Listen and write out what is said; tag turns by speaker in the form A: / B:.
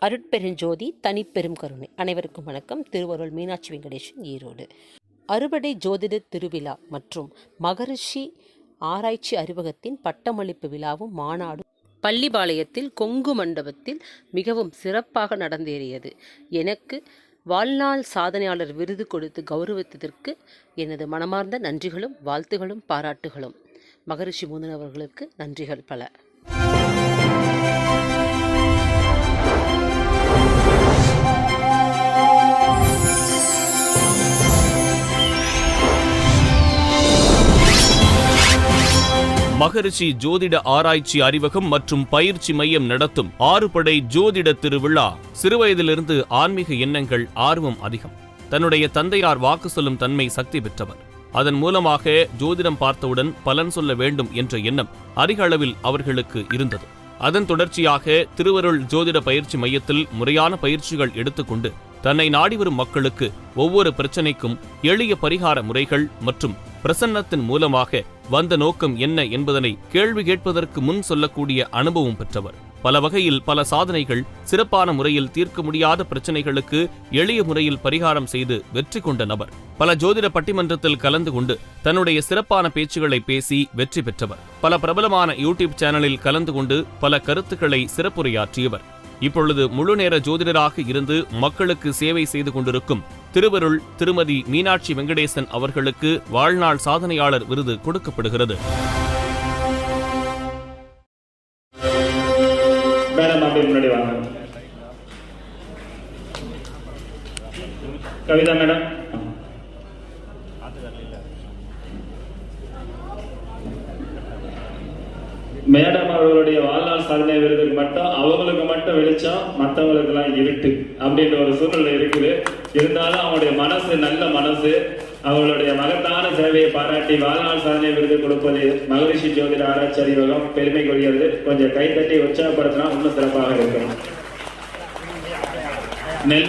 A: அருட்பெருஞ்சோதி தனிப்பெரும் கருணை. அனைவருக்கும் வணக்கம். திருவருள் மீனாட்சி வெங்கடேஷன் ஈரோடு. அறுபடை ஜோதிட திருவிழா மற்றும் மகரிஷி ஆராய்ச்சி அறிவகத்தின் பட்டமளிப்பு விழாவும் மாநாடும் பள்ளிபாளையத்தில் கொங்கு மண்டபத்தில் மிகவும் சிறப்பாக நடந்தேறியது. எனக்கு வாழ்நாள் சாதனையாளர் விருது கொடுத்து கௌரவித்ததற்கு எனது மனமார்ந்த நன்றிகளும் வாழ்த்துகளும் பாராட்டுகளும். மகரிஷி முந்தன் அவர்களுக்கு நன்றிகள் பல.
B: மகரிஷி ஜோதிட ஆராய்ச்சி அறிவகம் மற்றும் பயிற்சி மையம் நடத்தும் ஆறுபடை ஜோதிட திருவிழா. சிறுவயதிலிருந்து ஆன்மீக எண்ணங்கள் ஆர்வம் அதிகம். தன்னுடைய தந்தையார் வாக்கு சொல்லும் தன்மை சக்தி பெற்றவர். அதன் மூலமாக ஜோதிடம் பார்த்தவுடன் பலன் சொல்ல வேண்டும் என்ற எண்ணம் அதிக அளவில் அவர்களுக்கு இருந்தது. அதன் தொடர்ச்சியாக திருவருள் ஜோதிட பயிற்சி மையத்தில் முறையான பயிற்சிகள் எடுத்துக்கொண்டு தன்னை நாடி வரும் மக்களுக்கு ஒவ்வொரு பிரச்சனைக்கும் எளிய பரிகார முறைகள் மற்றும் பிரசன்னத்தின் மூலமாக வந்த நோக்கம் என்ன என்பதனை கேள்வி கேட்பதற்கு முன் சொல்லக்கூடிய அனுபவம் பெற்றவர். பல வகையில் பல சாதனைகள் சிறப்பான முறையில் தீர்க்க முடியாத பிரச்சனைகளுக்கு எளிய முறையில் பரிகாரம் செய்து வெற்றி கொண்ட நபர். பல ஜோதிட பட்டிமன்றத்தில் கலந்து கொண்டு தன்னுடைய சிறப்பான பேச்சுகளை பேசி வெற்றி பெற்றவர். பல பிரபலமான யூடியூப் சேனலில் கலந்து கொண்டு பல கருத்துக்களை சிறப்புரையாற்றியவர். இப்பொழுது முழு நேர ஜோதிடராக இருந்து மக்களுக்கு சேவை செய்து கொண்டிருக்கும் திருவருள் திருமதி மீனாட்சி வெங்கடேசன் அவர்களுக்கு வாழ்நாள் சாதனையாளர் விருது கொடுக்கப்படுகிறது.
C: Madam Kavitha madam. மேடம் அவர்களுடைய வாழ்நாள் சாதனை விருதுக்கு மட்டும் அவங்களுக்கு மட்டும் வெளிச்சம் மற்றவங்களுக்கு எல்லாம் இருட்டு அப்படின்ற ஒரு சூழ்நிலை இருக்குது. இருந்தாலும் அவனுடைய மனசு நல்ல மனசு அவளுடைய மகத்தான சேவையை பாராட்டி வாழ்நாள் சாதனை விருது கொடுப்பது மகரிஷி ஜோதிட ஆராய்ச்சி அறிவகம் பெருமை கொள்கிறது கொஞ்சம் கைத்தட்டி உற்சாகப்படுத்தினா இன்னும் சிறப்பாக இருக்கும். நெல்